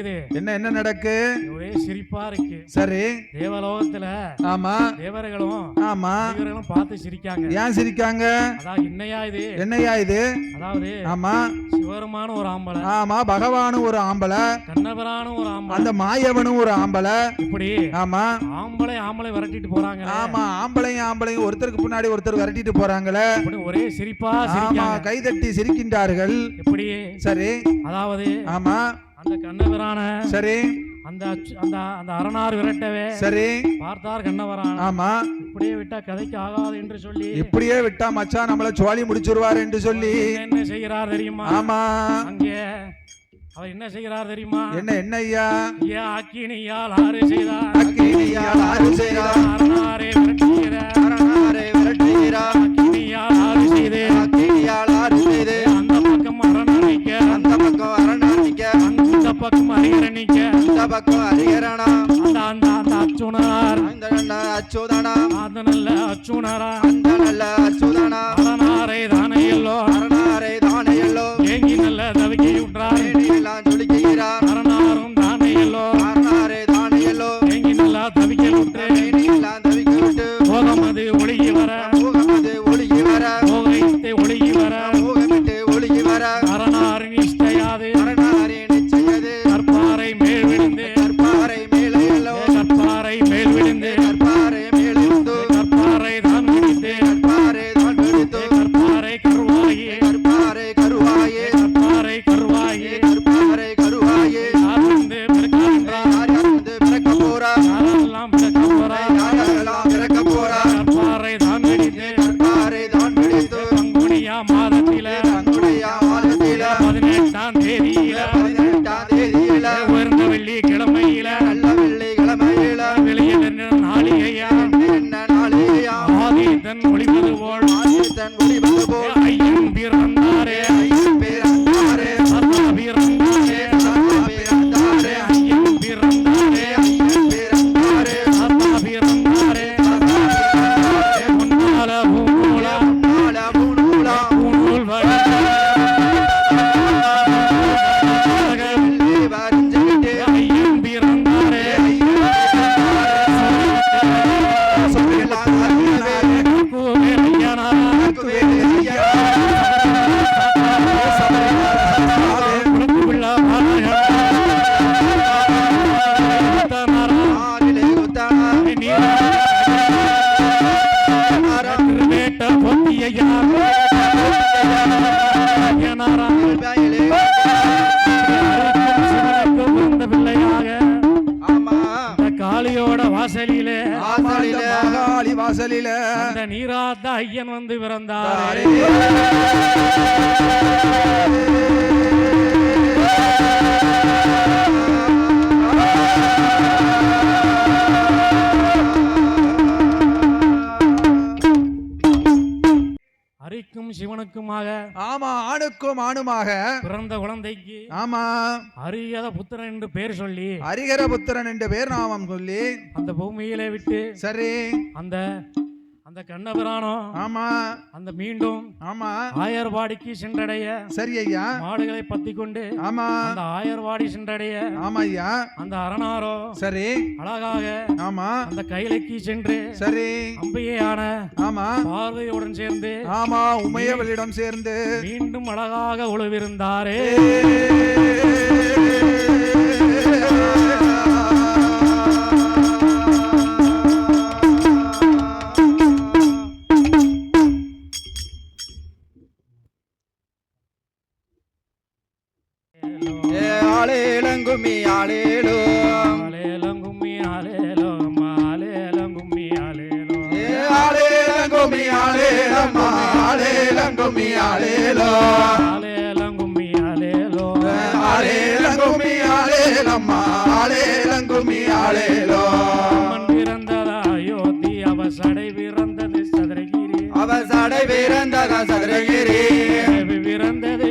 நடக்குது. என்ன என்ன நடக்கு? ஒரே சிரிப்பா இருக்கு. சரி. தேவலோகத்துல ஆமா. தேவர்களும் ஆமா. தேவர்களும் பார்த்து சிரிக்காங்க. ஏன் சிரிக்காங்க? அதான் என்னையா இது? என்னையா இது? அதாவது ஆமா. சிவருமான ஒரு ஆம்பளை. ஆமா பகவானும் ஒரு ஆம்பளை. கண்ணபரானும் ஒரு ஆம்பளை. அந்த மாயவனும் ஒரு ஆம்பளை. இப்படி ஆமா. ஆம்பளை ஆம்பளை விரட்டிட்டு போறாங்க ஆமா ஆம்பளையும் ஆம்பளையும் ஒருத்தருக்கு பின்னாடி ஒருத்தர் விரட்டிட்டு போறாங்களே. இப்படி ஒரே சிரிப்பா ஆமா கைதட்டி சிரிக்கின்றார்கள். எப்படி சரி. அதாவது ஆமா. அந்த கண்ணபிரான சரி. அந்த அந்த அந்த அரணார் விரட்டவே சரி. பார்த்தார் கண்ணவரான. ஆமா. இப்படியே விட்டா கதைக்கு ஆகாது என்று சொல்லி. இப்படியே விட்டா மச்சான் நம்மள சோழி முடிச்சிருவாரு என்று சொல்லி. என்ன செய்கிறார் தெரியுமா? ஆமா. அங்கே அவர் என்ன செய்கிறார் தெரியுமா? என்ன என்ன ஐயா? ஐயா அக்கினியால் ஆறு செய்தார். அக்கினியால் ஆறு செய்தார். அரணாரே இந்த பக்கம் அரிகரணா அந்த அந்த அச்சுணர் அந்த நல்ல அச்சுதனா? அந்த நல்ல அச்சுணரா அந்த நல்ல அச்சுதனா? அரணாரை தானையல்லோ அரணாரை தானையல்லோ ஏங்கி நல்ல தவிக்கை விட்டார் எல்லாம் சுடுக்கிறார் அரணாரும் தானையல்லோ அரணாரை அந்த நீராத்த ஐயன் வந்து பிறந்தாரே. அரிக்கும் சிவனுக்குமாக ஆமா ஆணுக்கும் ஆணுமாக. பிறந்த குழந்தைக்கு ஆமா. அரியத புத்திரன் என்று பெயர் சொல்லி ஹரிகரபுத்திரன் என்ற பேர் நாமம் சொல்லி அந்த பூமியிலே விட்டு சரி. அந்த அந்த கண்ணபிரானம் ஆமா. அந்த மீண்டும் ஆமா. ஆயர்வாடிக்கு சென்றடைய சரி ஐயா. மாடுகளை பத்தி கொண்டு ஆமா. அந்த ஆயர்வாடி சென்றடைய ஆமா ஐயா. அந்த அரணாரோ சரி. அழகாக ஆமா. அந்த கைலைக்கு சென்று சரி. அம்பையான ஆமா. பார்வையுடன் சேர்ந்து ஆமா உமையவளிடம் சேர்ந்து மீண்டும் அழகாக உழவிருந்தாரே. ஆளேலங்குமி ஆளேலோ ஆலேலங்கும்மி ஆலேலோ மாலேலங்கும்மி ஆலேலோ ஆளேலங்குமி ஆளேலம்மா ஆளேலங்குமி ஆளேலோ ஆலேலங்கும்மி ஆலேலோ ஆளேலங்குமி ஆளேலம்மா ஆளேலங்குமி ஆளேலோ அம்மன் பிறந்ததா? அயோத்தி அவ சடை பிறந்தது சதுரகிரி. அவ சடை பிறந்தத சதுரகிரி. பிறந்தது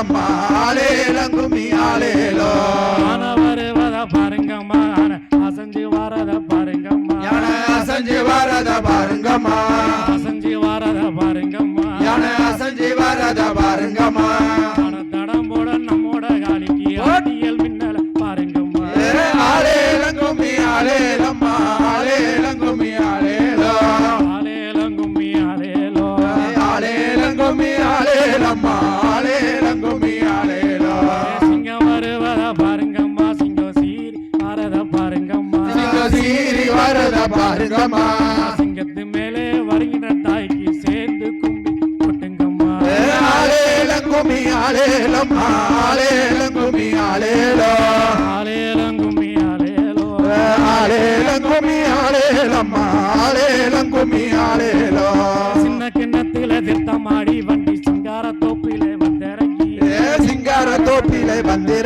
பாருங்கம்மா ஆலேல கும்மி ஆலேலோ ஞான வருவத பாருங்கம்மா. அசஞ்சு வரத பாருங்கம்மா. பாருங்கம்மா. கும்பிடுங்கம்மா சிங்கத்து மேலே வருகின்ற தாய்க்கு சேர்ந்து கும்பி கொட்டுங்கம்மா. ஆலேலம் கும்மி ஆலேலம் ஆலேலம் கும்மி ஆலேலோ ஆலேலம் கும்மி ஆலேலோ ஆலேலம் கும்மி ஆலேலம் ஆலேலம் கும்மி ஆலேலோ சின்ன கிண்ணத்தில திருத்தமாடி வண்டி சிங்கார தோப்பிலே வந்திறங்கி. சிங்கார தோப்பிலே வந்து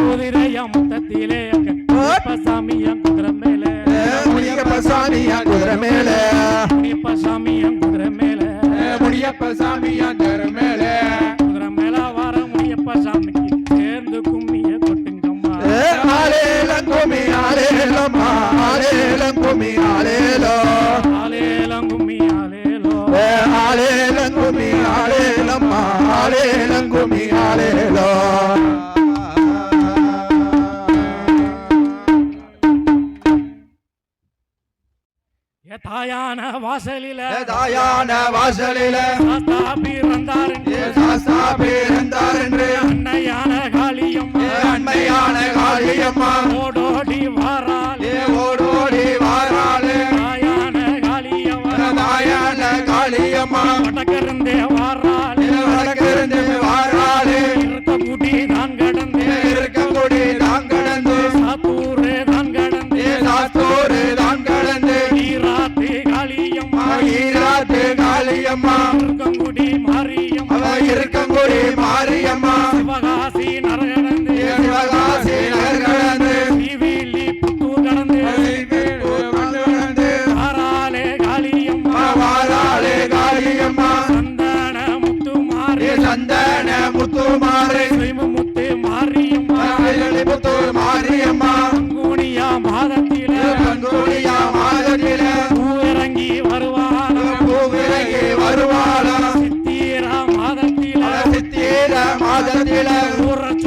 குதிரையமுத்தத்திலே பசாமியம் குதிரை மேல. முனியப்ப சாமியான் குதிரை மேல முனியப்ப சாமியான் குதிரை மேல முனியப்ப சாமியான் குதிரை மேல குதிரை மேல வர முனியப்ப சாமிக்கு ஆலேலம் குமி ஆலேலம்மா ஆலேலம் குமி ஆலேலம் alelan con mi alelan. தாயான வாசலில தாயான வாசலில சாஸ்தா பிறந்தார் என்று சாஸ்தா பிறந்தார் என்று அன்னையான காளியம் அன்னையான காளியம்மா. ஓடோடி வாராள். ஓடோடி வாராள். ya la burra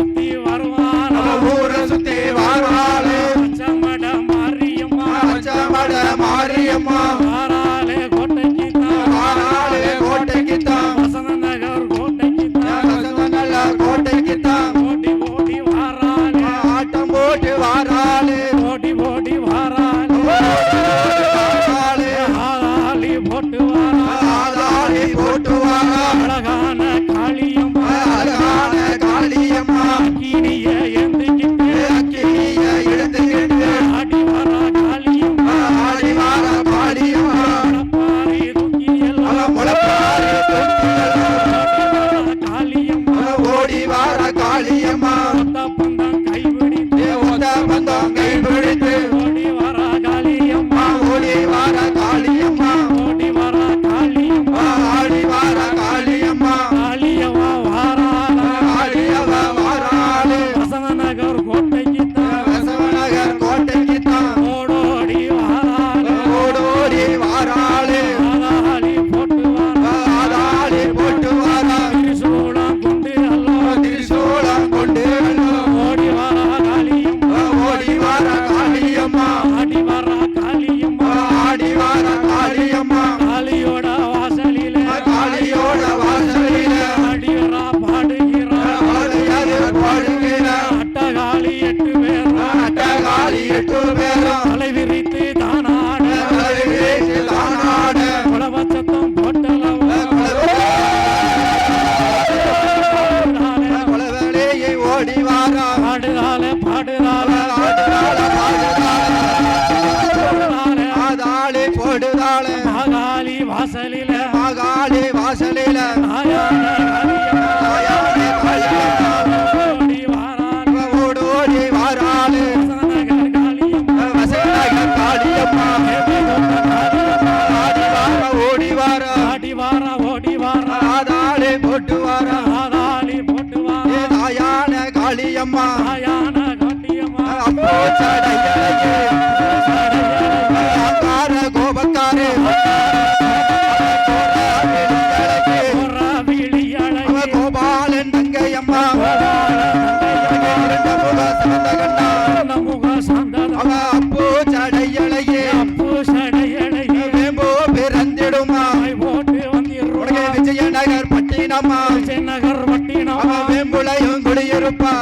நகர் பட்டினமா? நகர் பட்டினமா? வேம்புளையும் குடியிருப்பா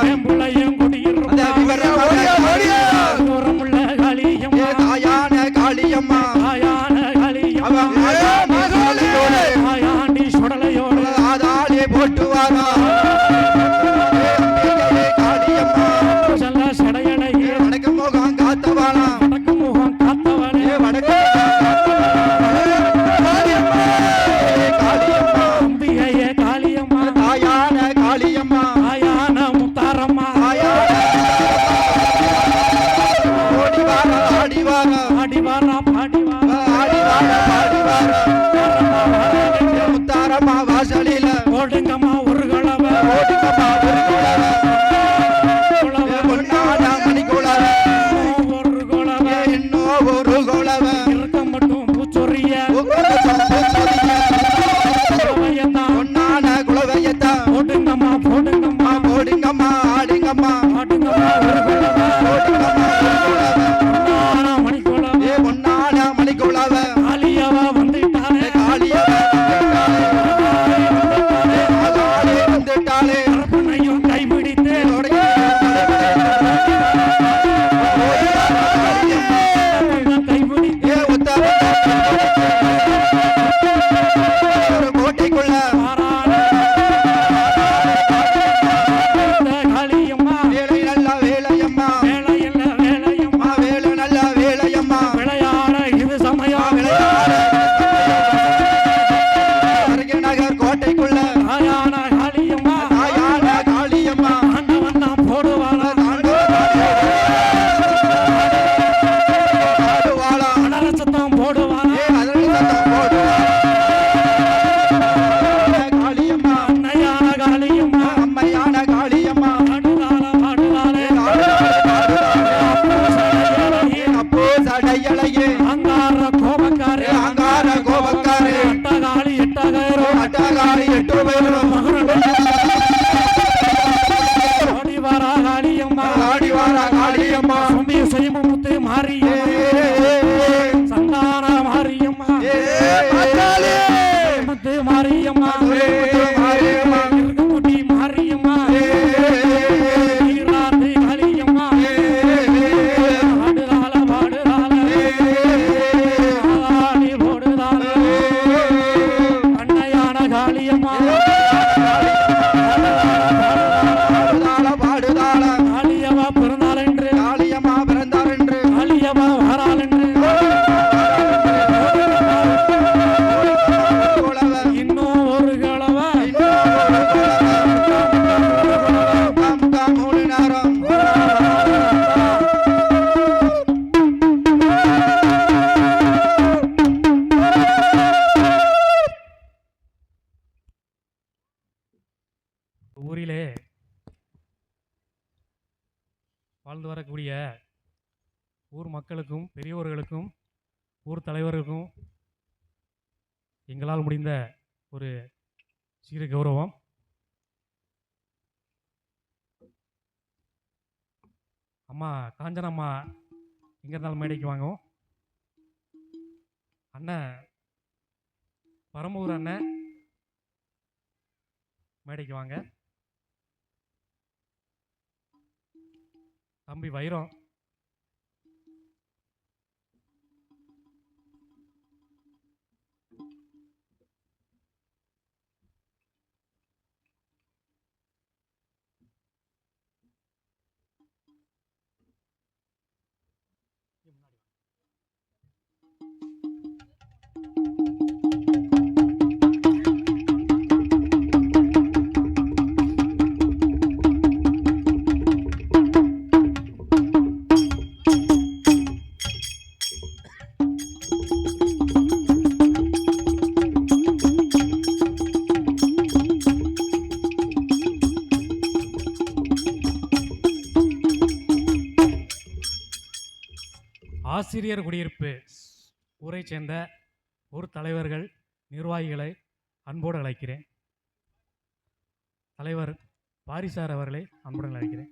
ஊரிலே வாழ்ந்து வரக்கூடிய ஊர் மக்களுக்கும் பெரியவர்களுக்கும் ஊர் தலைவர்களுக்கும் எங்களால் முடிந்த ஒரு சிறு கௌரவம். அம்மா காஞ்சனம்மா எங்கே இருந்தாலும் மேடைக்கு வாங்கும் அண்ணன் பரம்பூர் அண்ணன் மேடைக்கு வாங்க. தம்பி வைரம். ஆசிரியர் குடியிருப்பு ஊரைச் சேர்ந்த ஊர் தலைவர்கள் நிர்வாகிகளை அன்போடு அழைக்கிறேன். தலைவர் பாரிசார் அவர்களை அன்புடன் அழைக்கிறேன்.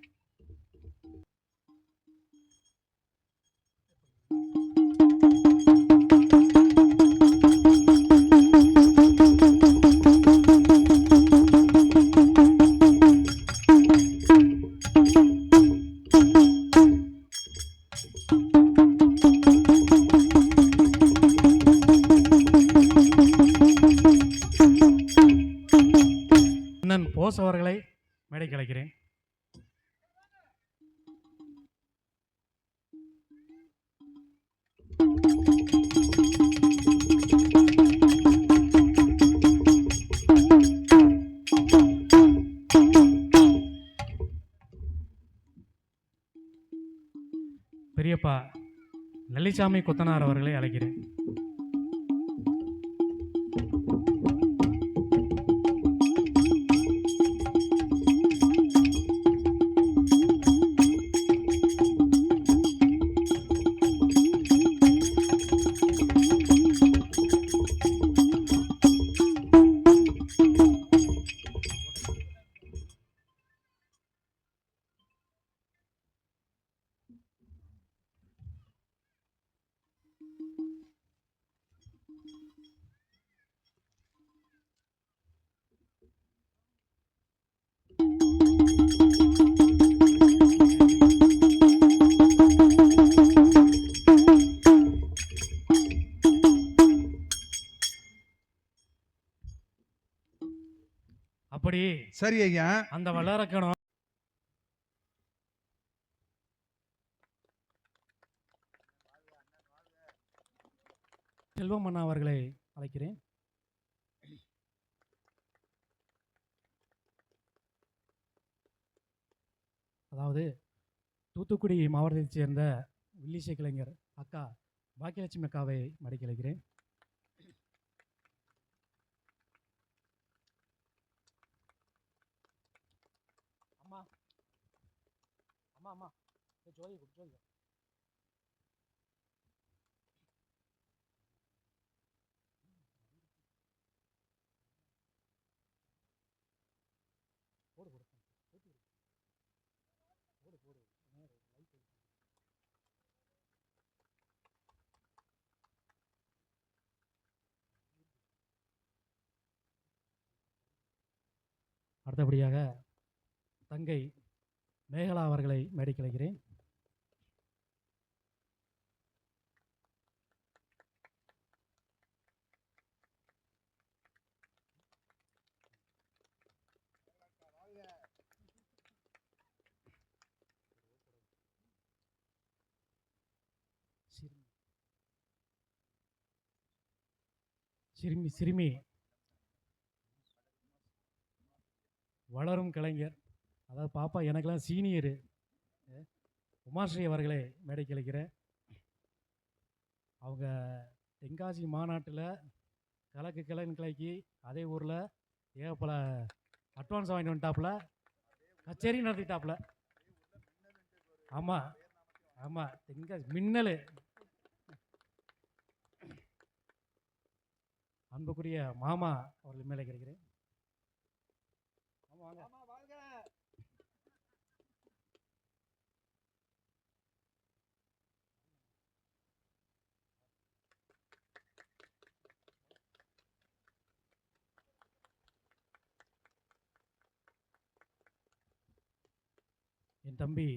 லலிசாமி கொத்தனார் அவர்களை அழைக்கிறேன். சரி ஐயா. அந்த வளரக்கணும். செல்வம் அண்ணா அவர்களை அழைக்கிறேன். அதாவது தூத்துக்குடி மாவட்டத்தைச் சேர்ந்த வில்லிசை கலைஞர் அக்கா பாக்கியலட்சுமி அக்காவை மடிக்க அழைக்கிறேன் அம்மா அம்மா அம்மா இந்த ஜோதி கொடு ஜோதி போடு போடு போட்டு போடு போடு. நேரா light அடிச்சு. அடுத்தபடியாக தங்கை மேகலா அவர்களை மேடைக்கு சிறுமி சிறுமி. வளரும் கலைஞர். அதாவது பாப்பா எனக்கெல்லாம் சீனியரு உமாஸ்ரீ அவர்களை மேடைக்கு அழைக்கிறேன் அவங்க தென்காசி மாநாட்டில் கலக்கு கிழங்கு கிளைக்கு அதே ஊரில் ஏகப்பல அட்வான்ஸ் வாங்கிட்டு வந்துட்டாப்புல. கச்சேரி நடத்திட்டாப்புல. ஆமாம் ஆமாம் தென்காசி மின்னல். அன்புக்குரிய மாமா அவர்கள் மேலே கிடைக்கிறேன் ஆமாம் வாங்க. தம்பி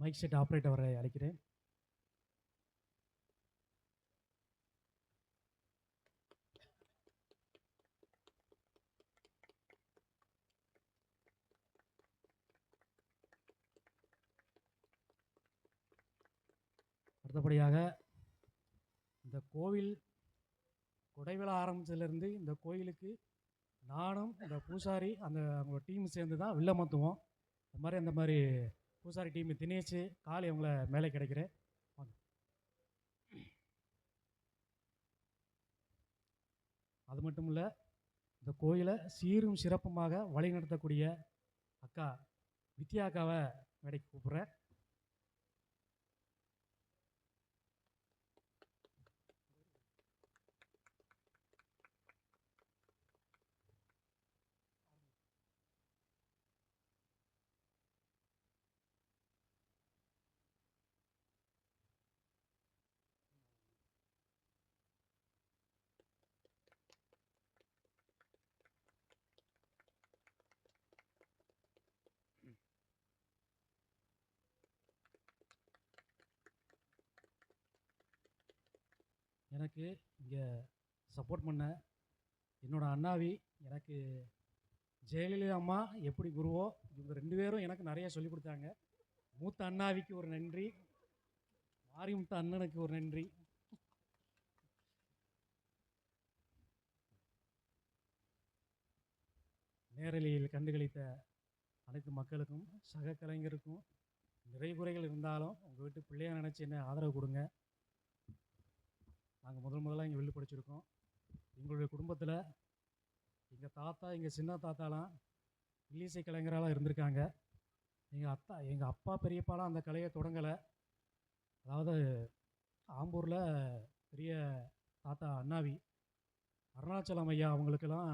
மைக் செட் ஆப்ரேட்டரை அழைக்கிறேன். அடுத்தபடியாக இந்த கோவில் கொடைவிழா ஆரம்பிச்சதுலேருந்து இந்த கோயிலுக்கு நானும் இந்த பூசாரி அந்த அவங்க டீம் சேர்ந்து தான் வில்லமத்துவோம். இது மாதிரி அந்த மாதிரி பூசாரி டீம் தினேச்சு காலை அவங்கள மேலே கிடைக்கிறேன் வாங்க. அது மட்டும் இல்லை இந்த கோயிலை சீரும் சிறப்புமாக வழிநடத்தக்கூடிய அக்கா வித்யா அக்காவை மேடைக்கு கூப்பிட்றேன் எனக்கு இங்கே சப்போர்ட் பண்ண என்னோட அண்ணாவி எனக்கு ஜெயலலிதா அம்மா எப்படி குருவோ இவங்க ரெண்டு பேரும் எனக்கு நிறைய சொல்லிக் கொடுத்தாங்க. மூத்த அண்ணாவிக்கு ஒரு நன்றி. மாரிமுத்த அண்ணனுக்கு ஒரு நன்றி. நேரலையில் கண்டுகளித்த அனைத்து மக்களுக்கும் சக கலைஞருக்கும் நிறைய குறைகள் இருந்தாலும் உங்கள் வீட்டு பிள்ளையாக நினச்சி என்ன ஆதரவு கொடுங்க. நாங்கள் முதல் முதலாக இங்கே வெளில படிச்சிருக்கோம். எங்களுடைய குடும்பத்தில் எங்கள் தாத்தா எங்கள் சின்ன தாத்தாலாம் இல்லிசை கலைஞராலாம் இருந்திருக்காங்க. எங்கள் அத்தா எங்கள் அப்பா பெரியப்பாலாம் அந்த கலையை தொடங்கலை. அதாவது ஆம்பூரில் பெரிய தாத்தா அண்ணாவி அருணாச்சலம் ஐயா அவங்களுக்கெல்லாம்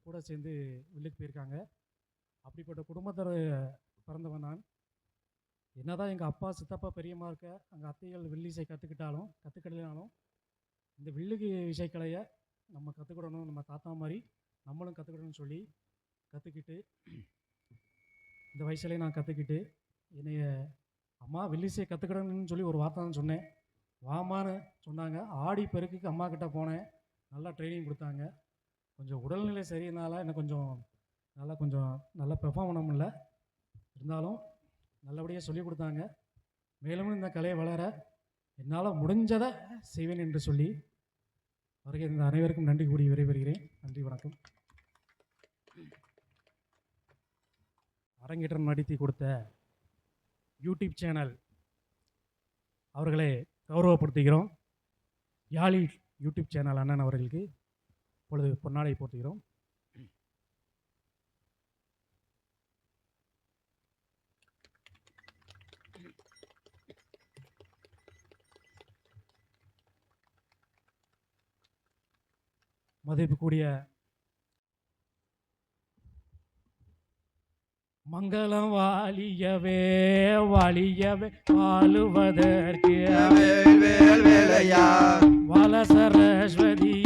கூட சேர்ந்து வில்லுக்கு போயிருக்காங்க. அப்படிப்பட்ட குடும்பத்தில் பிறந்தவன் நான். என்னதான் எங்கள் அப்பா சித்தப்பா பெரியம்மா இருக்க அங்கே அத்தைகள் வில்லிசை கற்றுக்கிட்டாலும் கற்றுக்கிடலாலும் இந்த வில்லுக்கு இசைக்கலையை நம்ம கற்றுக்கிடணும் நம்ம தாத்தா மாதிரி நம்மளும் கற்றுக்கிடணும்னு சொல்லி கற்றுக்கிட்டு இந்த வயசுலேயே நான் கற்றுக்கிட்டு என்னைய அம்மா வில்லிசையை கற்றுக்கிடணும்னு சொல்லி ஒரு வார்த்தை தான் சொன்னேன். வாமான்னு சொன்னாங்க. ஆடி பெருக்குக்கு அம்மா கிட்ட போனேன். நல்லா ட்ரைனிங் கொடுத்தாங்க. கொஞ்சம் உடல்நிலை சரியினால எனக்கு கொஞ்சம் நல்லா கொஞ்சம் நல்லா பெர்ஃபார்ம் பண்ண முடியல. இருந்தாலும் நல்லபடியாக சொல்லிக் கொடுத்தாங்க. மேலும் இந்த கலையை வளர என்னால் முடிஞ்சதை செய்வேன் என்று சொல்லி வருகை இந்த அனைவருக்கும் நன்றி கூறி விடைபெறுகிறேன். நன்றி வணக்கம். அரங்கேற்றம் நடத்தி கொடுத்த யூடியூப் சேனல் அவர்களை கௌரவப்படுத்துகிறோம். யாழி யூடியூப் சேனல் அண்ணன் அவர்களுக்கு இப்பொழுது பொன்னாடை போட்டுகிறோம் மதிப்புக்கூடிய மங்களம் வாலியவே வாலியவே வாழுவதற்கு வேல் வேல் வேலையா? வல சரஸ்வதியே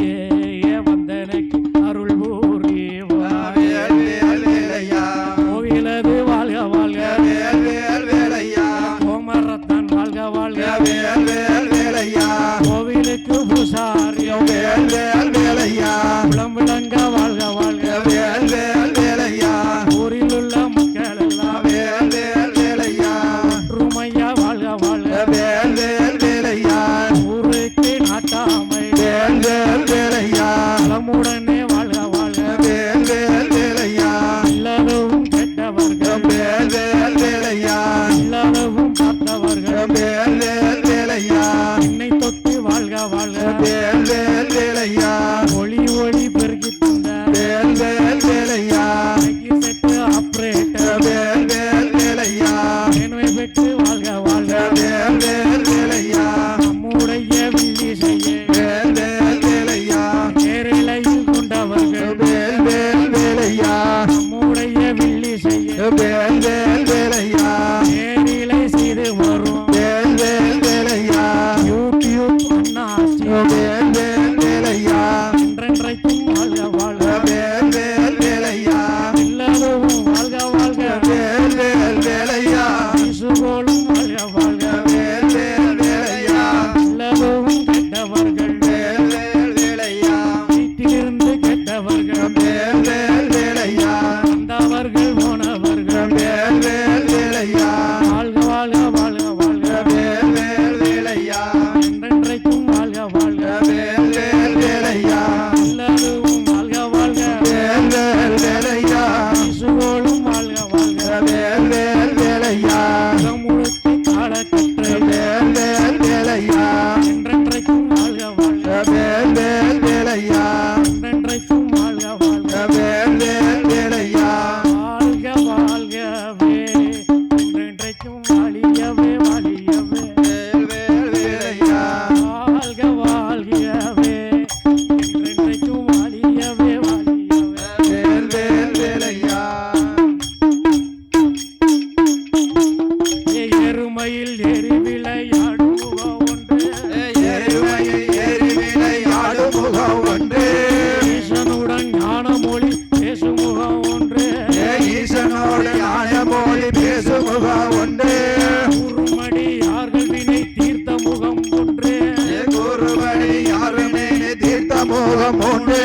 ஒன்று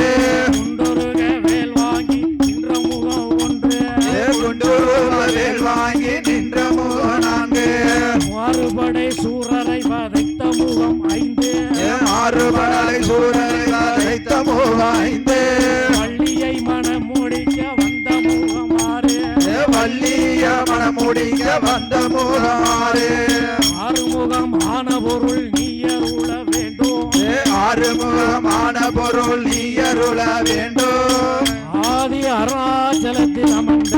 குண்டுருக வேல் வாங்கி நின்ற முகம் ஒன்று. குண்டுருக வேல் வாங்கி நின்ற பள்ளியை மனம் முடிக்க வந்த முகம் ஆறு. பள்ளிய மனம் முடிக்க முகம் ஆறுமுகம் ஆன பொருள் அருமுகமான பொருள் நீ அருள வேண்டும். ஆதி அருணாச்சலத்தில் அமர்ந்த